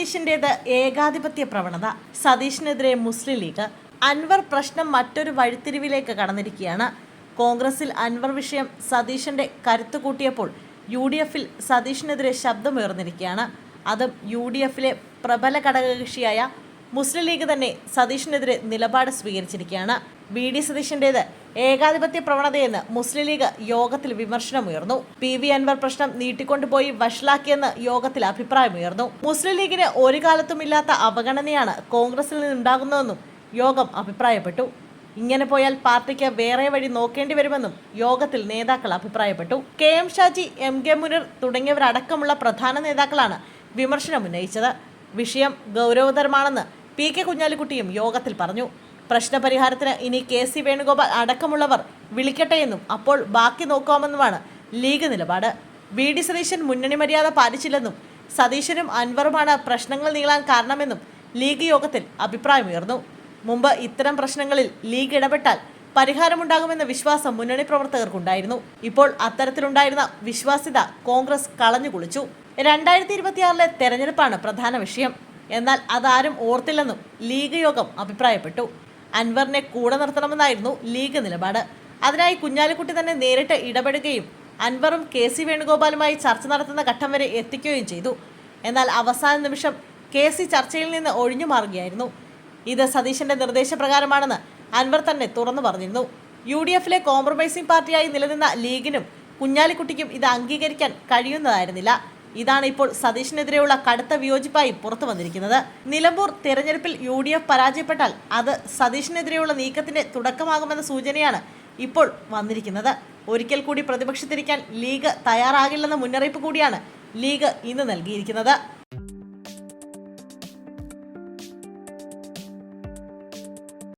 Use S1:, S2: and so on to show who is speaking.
S1: സതീഷിന്റേത് ഏകാധിപത്യ പ്രവണത. സതീഷിനെതിരെ മുസ്ലിം ലീഗ് അൻവർ പ്രശ്നം മറ്റൊരു വഴിത്തിരിവിലേക്ക് കടന്നിരിക്കുകയാണ്. കോൺഗ്രസിൽ അൻവർ വിഷയം സതീഷിന്റെ കരുത്തു കൂട്ടിയപ്പോൾ യു ഡി എഫിൽ സതീഷിനെതിരെ ശബ്ദമുയർന്നിരിക്കുകയാണ്. അതും യു ഡി എഫിലെ പ്രബല ഘടകകക്ഷിയായ മുസ്ലിം ലീഗ് തന്നെ സതീഷിനെതിരെ നിലപാട് സ്വീകരിച്ചിരിക്കുകയാണ്. ബി ഡി സതീഷിന്റേത് ഏകാധിപത്യ പ്രവണതയെന്ന് മുസ്ലിം ലീഗ് യോഗത്തിൽ വിമർശനമുയർന്നു. പി വി അൻവർ പ്രശ്നം നീട്ടിക്കൊണ്ടുപോയി വഷളാക്കിയെന്ന് യോഗത്തിൽ അഭിപ്രായമുയർന്നു. മുസ്ലിം ലീഗിന് ഒരു കാലത്തുമില്ലാത്ത അവഗണനയാണ് കോൺഗ്രസിൽ നിന്നുണ്ടാകുന്നതെന്നും യോഗം അഭിപ്രായപ്പെട്ടു. ഇങ്ങനെ പോയാൽ പാർട്ടിക്ക് വേറെ വഴി നോക്കേണ്ടി വരുമെന്നും യോഗത്തിൽ നേതാക്കൾ അഭിപ്രായപ്പെട്ടു. K M Shaji M K Munir തുടങ്ങിയവരടക്കമുള്ള പ്രധാന നേതാക്കളാണ് വിമർശനം ഉന്നയിച്ചത് വിഷയം ഗൗരവതരമാണെന്ന് പി കെ കുഞ്ഞാലിക്കുട്ടിയും യോഗത്തിൽ പറഞ്ഞു. പ്രശ്നപരിഹാരത്തിന് ഇനി കെ സി വേണുഗോപാൽ അടക്കമുള്ളവർ വിളിക്കട്ടെയെന്നും അപ്പോൾ ബാക്കി നോക്കാമെന്നുമാണ് ലീഗ് നിലപാട്. വി ഡി സതീശൻ മുന്നണി മര്യാദ പാലിച്ചില്ലെന്നും സതീശനും അൻവറുമാണ് പ്രശ്നങ്ങൾ നീളാൻ കാരണമെന്നും ലീഗ് യോഗത്തിൽ അഭിപ്രായമുയർന്നു. മുമ്പ് ഇത്തരം പ്രശ്നങ്ങളിൽ ലീഗ് ഇടപെട്ടാൽ പരിഹാരമുണ്ടാകുമെന്ന വിശ്വാസം മുന്നണി പ്രവർത്തകർക്കുണ്ടായിരുന്നു. ഇപ്പോൾ അത്തരത്തിലുണ്ടായിരുന്ന വിശ്വാസ്യത കോൺഗ്രസ് കളഞ്ഞുകുളിച്ചു. രണ്ടായിരത്തി ഇരുപത്തിയാറിലെ തെരഞ്ഞെടുപ്പാണ് പ്രധാന വിഷയം. എന്നാൽ അതാരും ഓർത്തില്ലെന്നും ലീഗ് യോഗം അഭിപ്രായപ്പെട്ടു. അൻവറിനെ കൂടെ നിർത്തണമെന്നായിരുന്നു ലീഗ് നിലപാട്. അതിനായി കുഞ്ഞാലിക്കുട്ടി തന്നെ നേരിട്ട് ഇടപെടുകയും അൻവറും കെ സി വേണുഗോപാലുമായി ചർച്ച നടത്തുന്ന ഘട്ടം വരെ എത്തിക്കുകയും ചെയ്തു. എന്നാൽ അവസാന നിമിഷം കെ സി ചർച്ചയിൽ നിന്ന് ഒഴിഞ്ഞു മാറുകയായിരുന്നു. ഇത് സതീശന്റെ നിർദ്ദേശപ്രകാരമാണെന്ന് അൻവർ തന്നെ തുറന്നു പറഞ്ഞിരുന്നു. യു ഡി എഫിലെ കോംപ്രമൈസിംഗ് പാർട്ടിയായി നിലനിന്ന ലീഗിനും കുഞ്ഞാലിക്കുട്ടിക്കും ഇത് അംഗീകരിക്കാൻ കഴിയുന്നതായിരുന്നില്ല. ഇതാണ് ഇപ്പോൾ സതീഷിനെതിരെയുള്ള കടുത്ത വിയോജിപ്പായി പുറത്തു വന്നിരിക്കുന്നത്. നിലമ്പൂർ തെരഞ്ഞെടുപ്പിൽ യു ഡി എഫ് പരാജയപ്പെട്ടാൽ അത് സതീഷിനെതിരെയുള്ള നീക്കത്തിന്റെ തുടക്കമാകുമെന്ന സൂചനയാണ് ഇപ്പോൾ വന്നിരിക്കുന്നത്. ഒരിക്കൽ കൂടി പ്രതിപക്ഷത്തിരിക്കാൻ ലീഗ് തയ്യാറാകില്ലെന്ന മുന്നറിയിപ്പ് കൂടിയാണ് ലീഗ് ഇന്ന് നൽകിയിരിക്കുന്നത്.